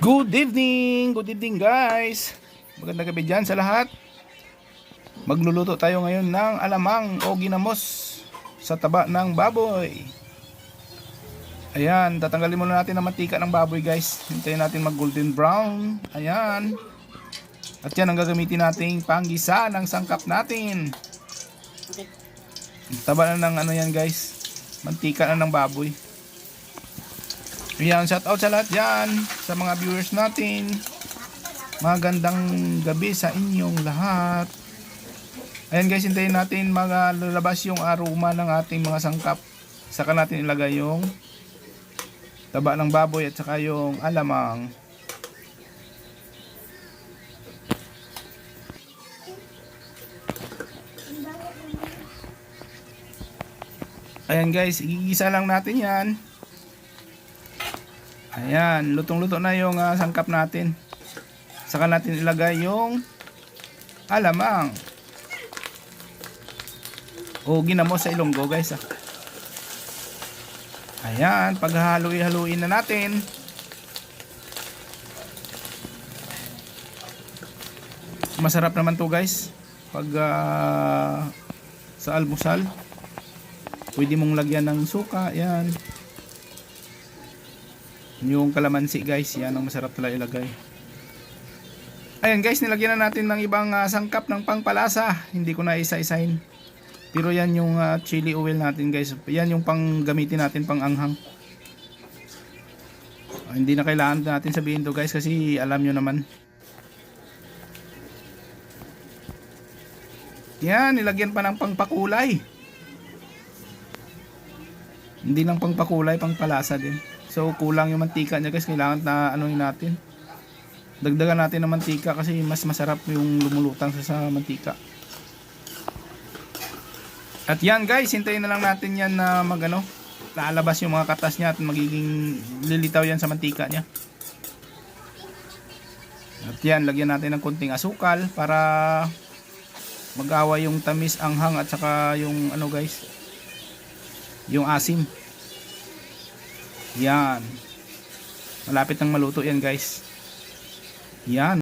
Good evening! Good evening guys! Magandang gabi dyan sa lahat. Magluluto tayo ngayon ng alamang o ginamos sa taba ng baboy. Ayan, tatanggalin muna natin ang mantika ng baboy guys. Hintayin natin mag golden brown. Ayan. At yan ang gagamitin nating panggisa ng sangkap natin. Taba na ng ano yan guys. Mantika na ng baboy. Ayan, shout out sa lahat dyan, sa mga viewers natin. Magandang gabi sa inyong lahat. Ayan guys, hintayin natin mga lalabas yung aroma ng ating mga sangkap. Saka natin ilagay yung taba ng baboy at saka yung alamang. Ayan guys, igigisa lang natin yan. Ayan, lutong-luto na yung ah, sangkap natin. Saka natin ilagay yung alamang. O ginamos sa ilonggo guys. Ah. Ayan, paghahalo-haluin na natin. Masarap naman to guys. Pag ah, sa almusal. Pwede mong lagyan ng suka, yan. Yung kalamansi guys, yan ang masarap talaga ilagay. Ayan guys, nilagyan na natin ng ibang ah, sangkap ng pangpalasa. Hindi ko na isa-isahin. Pero yan yung ah, chili oil natin guys. Yan yung pang gamitin natin pang anghang. Ah, hindi na kailangan natin sabihin to guys kasi alam nyo naman. Yan, nilagyan pa ng pangpakulay. Hindi lang pangpakulay, pangpalasa din. So kulang yung mantika niya guys, kailangan na ano natin. Dagdagan natin ng mantika kasi mas masarap yung lumulutang sa, sa mantika. At yan guys, hintayin na lang natin yan na magano, lalabas yung mga katas niya at magiging lilitaw yan sa mantika niya. At yan, lagyan natin ng konting asukal para magawa yung tamis, anghang at saka yung ano guys, yung asim. Yan. Malapit nang maluto yan guys. Yan.